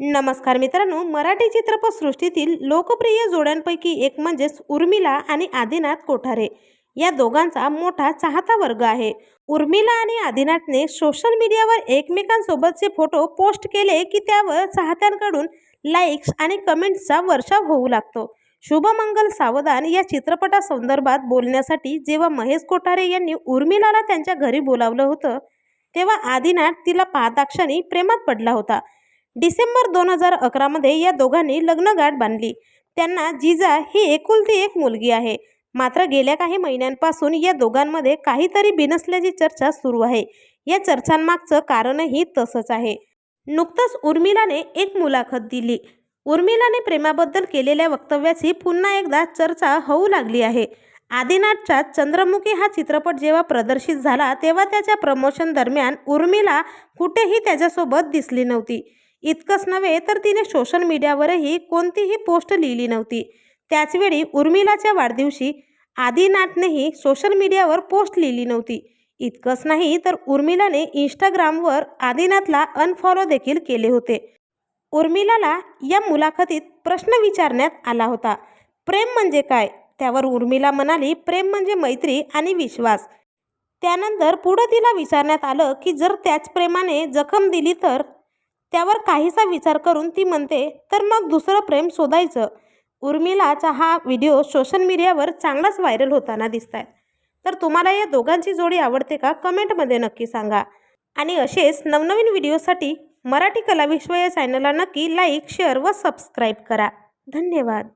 नमस्कार मित्रांनो मराठी चित्रपटसृष्टीतील लोकप्रिय जोड्यांपैकी एक म्हणजेच उर्मिला आणि आदिनाथ कोठारे. या दोघांचा मोठा चाहता वर्ग आहे. उर्मिला आणि आदिनाथने सोशल मीडियावर एकमेकांसोबतचे फोटो पोस्ट केले की त्यावर चाहत्यांकडून लाईक्स आणि कमेंट्सचा वर्षाव होऊ लागतो. शुभमंगल सावधान या चित्रपटासंदर्भात बोलण्यासाठी जेव्हा महेश कोठारे यांनी उर्मिलाला त्यांच्या घरी बोलावलं होतं तेव्हा आदिनाथ तिला पाहताक्षणी प्रेमात पडला होता. डिसेंबर दोन हजार अकरामध्ये या दोघांनी लग्नगाठ बांधली. त्यांना जिजा ही एकुलती एक मुलगी आहे. मात्र गेल्या काही महिन्यांपासून या दोघांमध्ये काहीतरी बिनसल्याची चर्चा सुरू आहे. या चर्चांमागचं कारणही तसंच आहे. नुकतंच उर्मिलाने एक मुलाखत दिली. उर्मिलाने प्रेमाबद्दल केलेल्या वक्तव्याची पुन्हा एकदा चर्चा होऊ लागली आहे. आदिनाथच्या चंद्रमुखी हा चित्रपट जेव्हा प्रदर्शित झाला तेव्हा त्याच्या प्रमोशन दरम्यान उर्मिला कुठेही त्याच्यासोबत दिसली नव्हती. इतकंच नव्हे तर तिने सोशल मीडियावरही कोणतीही पोस्ट लिहिली नव्हती. त्याचवेळी उर्मिलाच्या वाढदिवशी आदिनाथनेही सोशल मीडियावर पोस्ट लिहिली नव्हती. इतकंच नाही तर उर्मिलाने इंस्टाग्रामवर आदिनाथला अनफॉलो देखील केले होते. उर्मिलाला या मुलाखतीत प्रश्न विचारण्यात आला होता. प्रेम म्हणजे काय? त्यावर उर्मिला म्हणाली प्रेम म्हणजे मैत्री आणि विश्वास. त्यानंतर पुढं तिला विचारण्यात आलं की जर त्याच प्रेमाने जखम दिली तर? त्यावर काहीसा विचार करून ती म्हणते तर मग दुसरं प्रेम शोधायचं. उर्मिलाचा हा व्हिडिओ सोशल मीडियावर चांगलाच व्हायरल होताना दिसत आहे तर तुम्हाला या दोघांची जोडी आवडते का? कमेंटमध्ये नक्की सांगा. आणि असेच नवनवीन व्हिडिओसाठी मराठी कलाविश्व या चॅनलला नक्की लाईक शेअर व सबस्क्राईब करा. धन्यवाद.